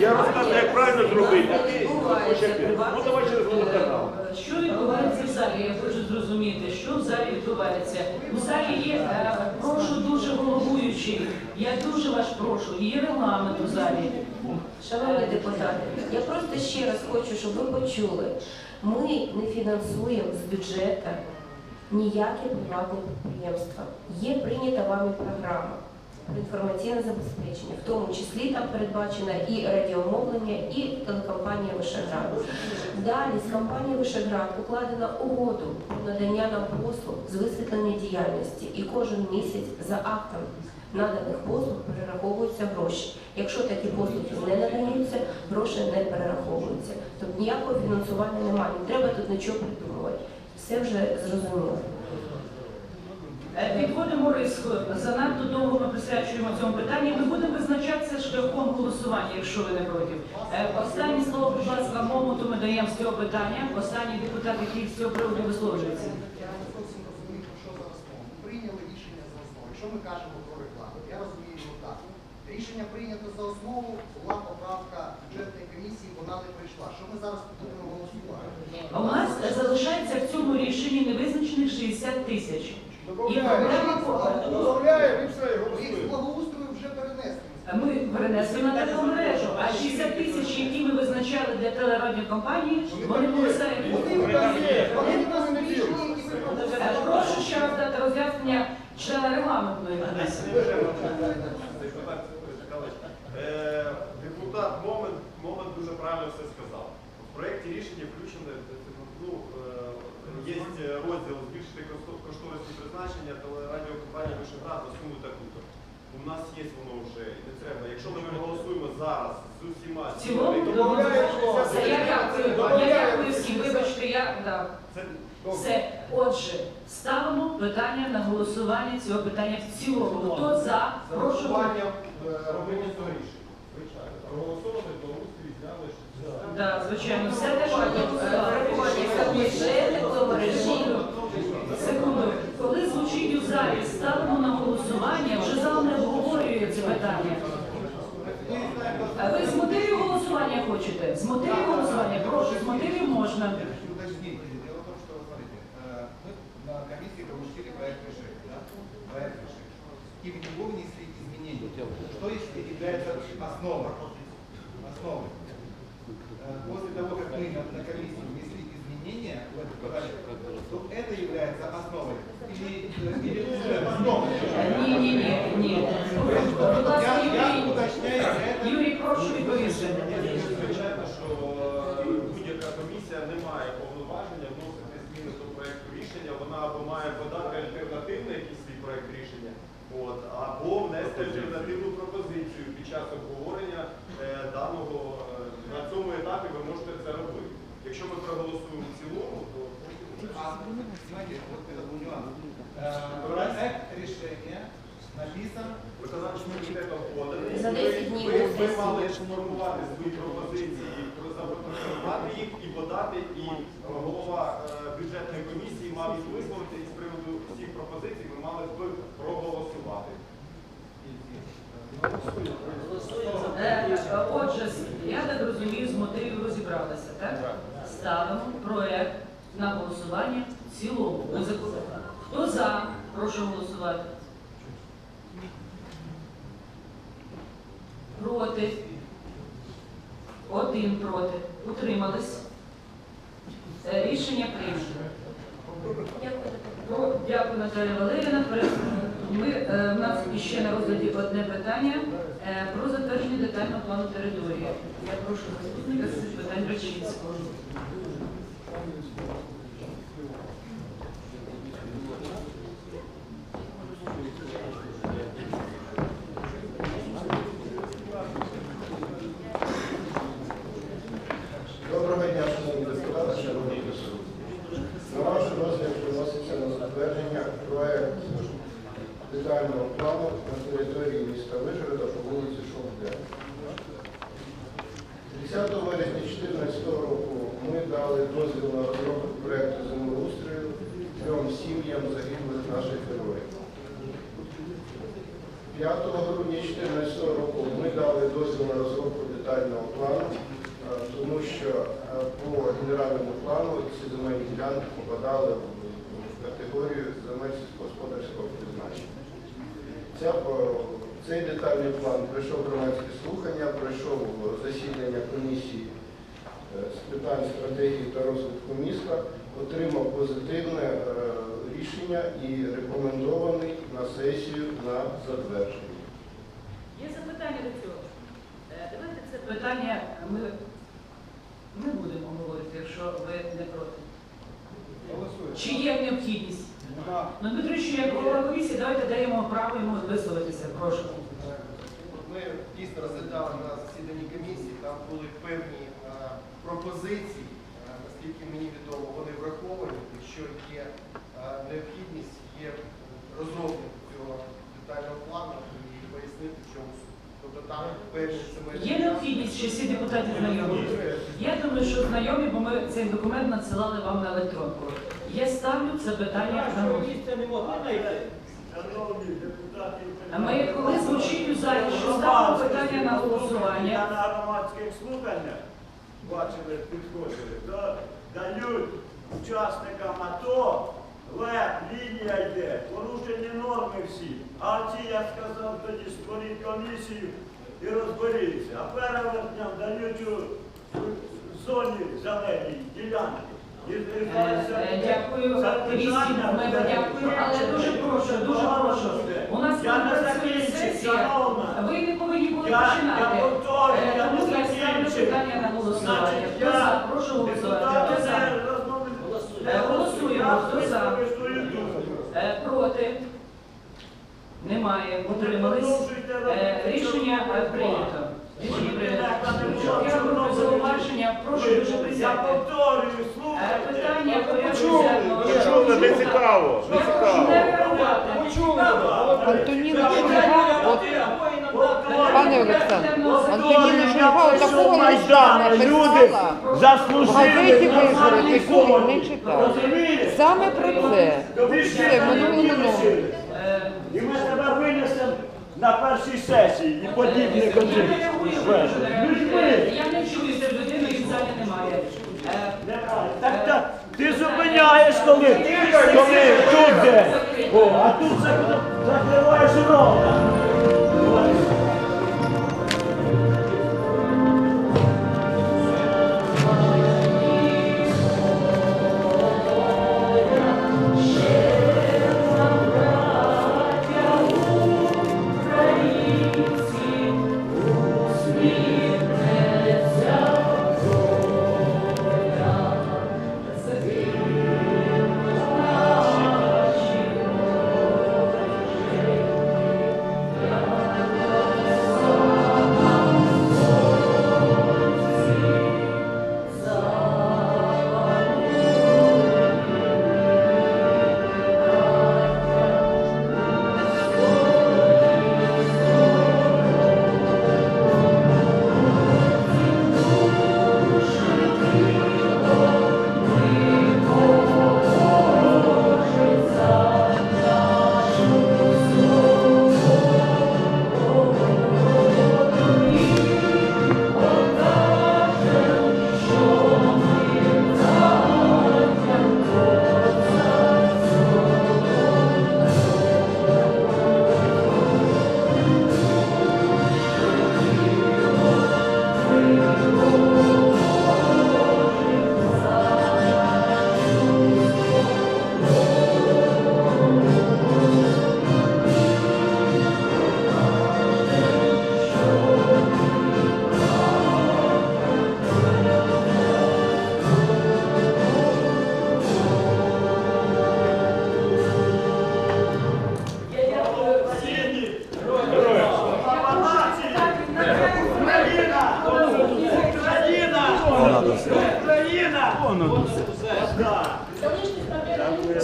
Я розказую, як правильно зробити, Ну, давай через е, водоканал. Що відбувається в залі? Я хочу зрозуміти, що в залі відбувається. У залі є, е, прошу дуже головуючий, я дуже вас прошу, є регламент у залі. Шановні депутати, я просто ще раз хочу, щоб ви почули. Ми не фінансуємо з бюджету ніяке приватне підприємство. Є прийнята вами програма інформаційне забезпечення, в тому числі там передбачено і радіомовлення, і телекомпанія Вишеград. Далі з компанією Вишеград укладено угоду про надання нам послуг з висвітлення діяльності, і кожен місяць за актом наданих послуг перераховуються гроші. Якщо такі послуги не надаються, гроші не перераховуються. Тобто ніякого фінансування немає. Не треба тут нічого придумувати. Все вже зрозуміло. Е, Підводимо риску. Занадто довго ми присвячуємо цьому питанню. Ми будемо визначатися шляхом голосування, якщо ви не проти. Е, Останнє слово, будь ласка, Момоту ми даємо з цього питання. Останній депутат, який з цього приводу висловлюється. Я не зовсім розумію, про що зараз мова. Прийняли рішення за основу. Якщо ми кажемо про рекламу, я розумію його так. Рішення прийнято за основу, була поправка бюджетної комісії, вона не прийшла. Що ми зараз будемо голосувати? У нас залишається в цьому рішенні невизначених 60 тисяч. І проблема Добавляємо і все, і Ми їх з голосуємо. благоустрою вже перенесли. Ми перенесли на тепломережу, а 60 тисяч, які ми визначали для телерадіокомпанії, вони повисають. Вони там є, вони в нас Е, проголосували. Прошу ще раз дати роз'яснення члена регламентної комісії. Депутат Михайлович, е, Депутат Момент, Момент дуже правильно все сказав. В проєкті рішення включено, ну, е, є розділ збільшити кошто- кошторисні призначення телерадіокомпанії Вишеград на суму таку-то. У нас є воно вже і не треба. Якщо ми голосуємо зараз з усіма В цілому Добавляємо Це я дякую. Я дякую всім. Вибачте, я да. це Все. Отже, ставимо питання на голосування цього питання в цілому. Хто за? Прошу. врахуванням е, робимо цього рішення. Звичайно. Проголосовано, благоустрій зняли. що це. Да, звичайно, все те, що Врахування бюджету, тепломережі. ставимо на голосування, вже зал не обговорює це питання. А ви з мотивів голосування хочете? З мотивів голосування? Прошу, з мотивів можна. Уточните. Дело в том, что, вот смотрите, э, мы на комиссии пропустили проект решения, да? Проект решения. И в него внесли изменения. Что если является основой? Основой. Э, После того, как мы на, на комиссии внесли изменения в этот проект, то это является основой. Или, рішення. Вона або має подати альтернативний якийсь свій проект рішення, от, або внести альтернативну пропозицію під час обговорення е, даного е, на цьому етапі ви можете це робити. Якщо ми проголосуємо в цілому, то А, смотрите, вот это был нюанс. Э, Проект решения написан виконавчим комітетом поданий. За 10 днів ви, на ви сесію. мали сформувати свої пропозиції, запропонувати їх і подати, і голова е, бюджетної комісії мав їх висловити і з приводу всіх пропозицій ми мали б проголосувати. Е, Отже, я так розумію, з мотивів розібралися, так? Ставимо проект на голосування в цілому. Хто за? Прошу голосувати. Проти. Один проти. Утримались. Е, Рішення прийнято. Дякую. Про- Дякую, Наталія Валеріївна. Пере- Ми, е, в нас ще на розгляді одне питання е, про затвердження детального плану території. Я прошу заступника з питань Рачинського. Доброго дня, шановні депутати, шановні присутні. На ваш розгляд виноситься на затвердження проект детального плану на території міста Вишгорода по вулиці Шовде. 10 вересня 2014 року ми дали дозвіл на розробку проекту землеустрою трьом сім'ям загиблих наших героїв. 5 грудня 2014 року ми дали дозвіл на розробку детального плану, тому що по генеральному плану ці земельні ділянки попадали в категорію земель сільськогосподарського призначення. Ця, е, цей детальний план пройшов громадські слухання, пройшов засідання комісії е, з питань стратегії та розвитку міста, отримав позитивне е, рішення і рекомендований на сесію на затвердження. Є запитання до цього? Давайте це питання ми не будемо говорити, якщо ви не проти. Чи є необхідність? Ну, Дмитро, що як голова комісії, давайте даємо право йому висловитися. Прошу. Ми дійсно розглядали на засіданні комісії, там були певні е, пропозиції, е, наскільки мені відомо, вони враховані. Якщо є е, необхідність, є розробник цього детального плану і пояснити, в чому суть. Тобто там певні земельні Є необхідність, що всі депутати знайомі? Я думаю, що знайомі, бо ми цей документ надсилали вам на електронку. Я ставлю це питання на. А ми коли звучить у залі, що ставимо питання на голосування, Я на громадських слуханнях бачили, підходили, то дають учасникам АТО, лед, лінія йде, порушені норми всі. А ці, я сказав, тоді створіть комісію і розберіться. А перевертням дають у, зоні зеленій ділянки. І- Е, зараз е, Дякую це активістів. питання Ми буде дякую, але дуже прошу, дуже прошу. У нас Я не працює закінчив, сесія. шановна. Ви не повинні були Я- починати. я повторюю, Е, я Тому не я ставлю закінчив. питання на голосування. Значить, Хто я за? Прошу голосувати. Хто депутати за? не розмовляють. Е, голосуємо. Хто за? Думку. Е, Проти? Немає. Утримались. Продовжуйте Е, е, прийнято. Рішення прийнято. Дякую. Дякую зауваження. Прошу дуже Я повторюю, Е, слухайте. Питання порядку денного. почули, не цікаво, не цікаво. Антоніна Шульга, от, пане Олександр, Антоніна Шульга такого листа написала, в газеті «Вишгород», яку він не читав. Саме про це. Це в минулому номері. Е, І ми тебе винесемо на першій сесії і подібні конфлікти. я не чую що людини і залі немає. Е, Так, так, ти зупиняєш, коли, коли тут де. О, а тут закриваєш рот.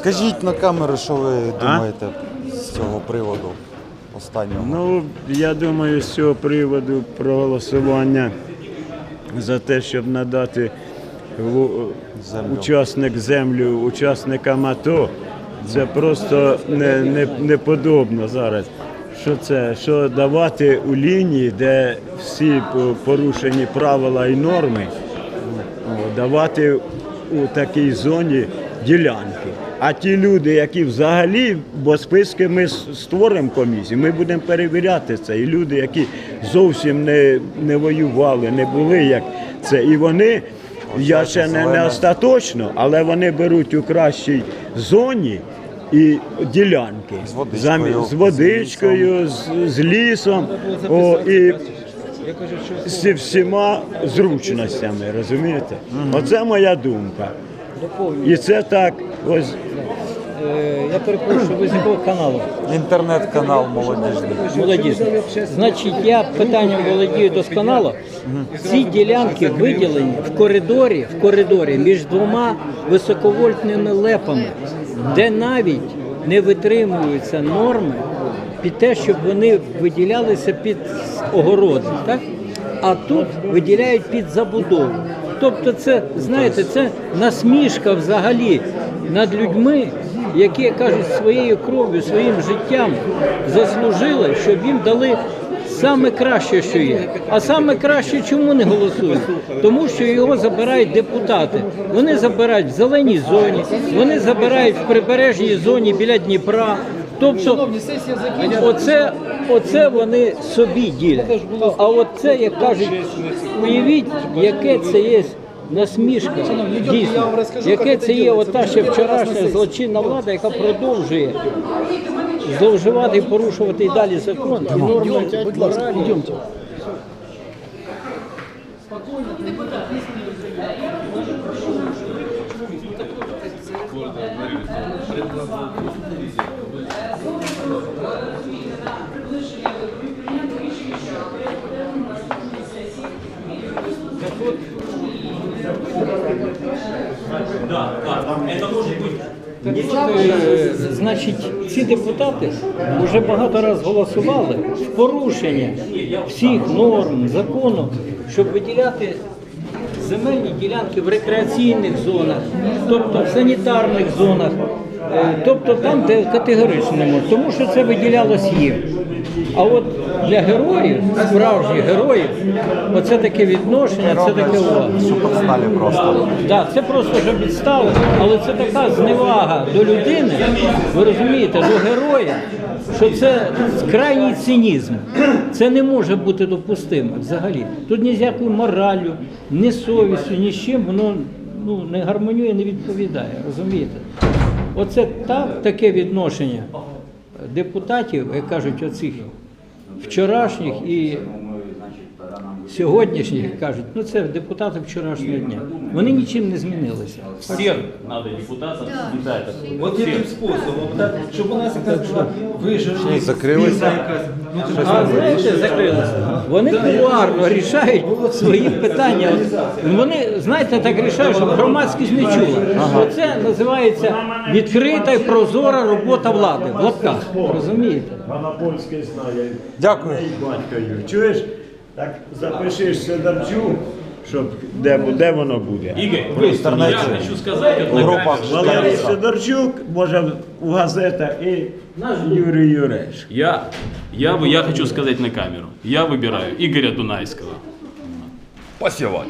Скажіть на камеру, що ви думаєте з цього приводу останнього. Ну, я думаю, з цього приводу проголосування за те, щоб надати в- Землю. учасник землю учасникам АТО, це просто не, не, неподобно зараз. що це, що давати у лінії, де всі по- порушені правила і норми, о, давати у такій зоні ділянки. А ті люди, які взагалі, бо списки ми створимо комісію, ми будемо перевіряти це. І люди, які зовсім не, не воювали, не були як це. І вони, я ще не, не остаточно, але вони беруть у кращій зоні і ділянки З водичкою, Замі- з водичкою, з, з лісом. О, і з всіма зручностями, розумієте? Оце моя думка. І це так, ось Е, Я перепрошую, ви з якого каналу? Інтернет-канал молодіжний. Молодіжний. Значить, я питанням володію досконало. Ці ділянки виділені в коридорі, в коридорі між двома високовольтними лепами, де навіть не витримуються норми під те, щоб вони виділялися під огороди. Так? А тут виділяють під забудову. Тобто, це, знаєте, це насмішка взагалі над людьми, які кажуть своєю кров'ю, своїм життям заслужили, щоб їм дали саме краще, що є. А саме краще чому не голосують? Тому що його забирають депутати. Вони забирають в зеленій зоні, вони забирають в прибережній зоні біля Дніпра. Тобто, оце, оце вони собі ділять. А от це, як кажуть, уявіть, яке це є насмішка, дійсно, яке це є ота ще вчорашня злочинна влада, яка продовжує зловживати і порушувати і далі закон і норми моралі. Е, Значить, ці депутати вже багато разів голосували в порушення всіх норм закону, щоб виділяти земельні ділянки в рекреаційних зонах, тобто в санітарних зонах, е, тобто там, де категорично не можна, тому що це виділялось їм. А от для героїв, справжніх героїв, оце таке відношення, це таке увага. Суперсталі просто. Так, це просто вже підстава, але це така зневага до людини, ви розумієте, до героя, що це крайній цинізм. Це не може бути допустимо взагалі. Тут ні з якою мораллю, ні совістю, ні з чим воно ну, не гармонює, не відповідає. Розумієте? Оце так, таке відношення депутатів, як кажуть, оцих вчорашніх і сьогоднішніх кажуть, ну це депутати вчорашнього дня. Вони нічим не змінилися. Всех надо депутатам сметать. Вот этим способом, да, щоб у нас якась була закрилося. Ну, А знаєте, закрилися. Вони кулуарно рішають свої питання. От Вони, знаєте, так рішають, щоб громадськість не чула. Оце називається відкрита і прозора робота влади в лапках. Розумієте? вона польське знає. Дякую. І батькою. Чуєш? Так запишеш Сидорчук, щоб де, де воно буде. Игорь, интернете. я хочу сказать вот В групах. Валерій Сидорчук, може в газетах і Юрій Юреш. Я, я, бы- я хочу сказать на камеру. Я выбираю Игоря Дунайского. Посевать.